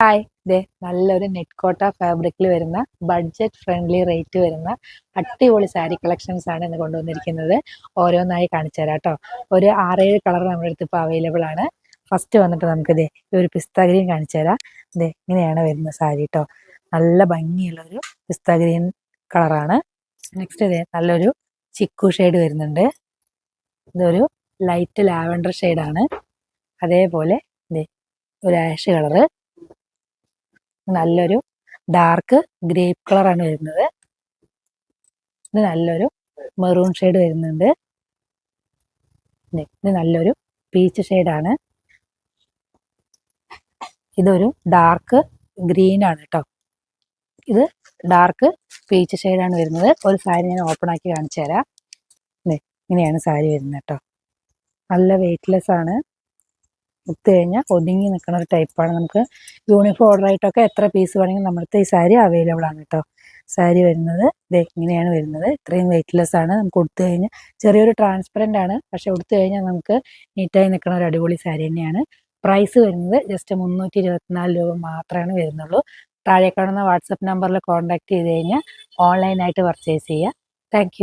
Hi. ഇതേ നല്ലൊരു net കോട്ട ഫാബ്രിക്കിൽ വരുന്ന ബഡ്ജറ്റ് ഫ്രണ്ട്ലി റേറ്റ് വരുന്ന അടിപൊളി സാരി കളക്ഷൻസ് ആണ് ഇന്ന് കൊണ്ടുവന്നിരിക്കുന്നത്. ഓരോന്നായി കാണിച്ചു തരാം കേട്ടോ ഒരു ആറേഴ് കളർ നമ്മുടെ അടുത്ത് ഇപ്പോൾ അവൈലബിൾ ആണ്. ഫസ്റ്റ് വന്നിട്ട് നമുക്ക് ഇതേ ഒരു പിസ്ത ഗ്രീൻ കാണിച്ചു തരാം. ദേ ഇങ്ങനെയാണ് വരുന്ന സാരി കേട്ടോ നല്ല ഭംഗിയുള്ള ഒരു പിസ്ത ഗ്രീൻ കളറാണ് നെക്സ്റ്റ് ഇതേ നല്ലൊരു ചിക്കു ഷെയ്ഡ് വരുന്നുണ്ട്. ഇതൊരു ലൈറ്റ് ലാവൻഡർ ഷെയ്ഡാണ് അതേപോലെ ഇതേ ഒരു ആഷ് കളറ്. നല്ലൊരു ഡാർക്ക് ഗ്രേപ്പ് കളറാണ് വരുന്നത്. ഇത് നല്ലൊരു മെറൂൺ ഷെയ്ഡ് വരുന്നുണ്ട്. ഇത് നല്ലൊരു പീച്ച് ഷെയ്ഡാണ് ഇതൊരു ഡാർക്ക് ഗ്രീൻ ആണ് കേട്ടോ ഇത് ഡാർക്ക് പീച്ച് ഷെയ്ഡാണ് വരുന്നത്. ഒരു സാരി ഞാൻ ഓപ്പൺ ആക്കി കാണിച്ചു തരാം. ഇങ്ങനെയാണ് സാരി വരുന്നത് കേട്ടോ നല്ല വെയ്റ്റ്ലെസ് ആണ്. ഉത്ത് കഴിഞ്ഞാൽ ഒതുങ്ങി നിൽക്കുന്ന ഒരു ടൈപ്പാണ് നമുക്ക് യൂണിഫോം ഓർഡർ ആയിട്ടൊക്കെ എത്ര പീസ് വേണമെങ്കിലും നമ്മുടെ ഈ സാരി അവൈലബിൾ ആണ് കേട്ടോ സാരി വരുന്നത് ദേ ഇങ്ങനെയാണ് വരുന്നത്. ഇത്രയും വെയ്റ്റ്ലെസ് ആണ്. നമുക്ക് ഉടുത്തു കഴിഞ്ഞാൽ ചെറിയൊരു ട്രാൻസ്പെറന്റ് ആണ്. പക്ഷെ ഉടുത്തു കഴിഞ്ഞാൽ നമുക്ക് നീറ്റായി നിൽക്കുന്ന ഒരു അടിപൊളി സാരി തന്നെയാണ്. പ്രൈസ് വരുന്നത് ജസ്റ്റ് മുന്നൂറ്റി ഇരുപത്തിനാല് രൂപ മാത്രമാണ് വരുന്നുള്ളൂ. താഴെ കാണുന്ന വാട്സപ്പ് നമ്പറിൽ കോൺടാക്ട് ചെയ്ത് കഴിഞ്ഞാൽ ഓൺലൈനായിട്ട് പർച്ചേസ് ചെയ്യുക താങ്ക്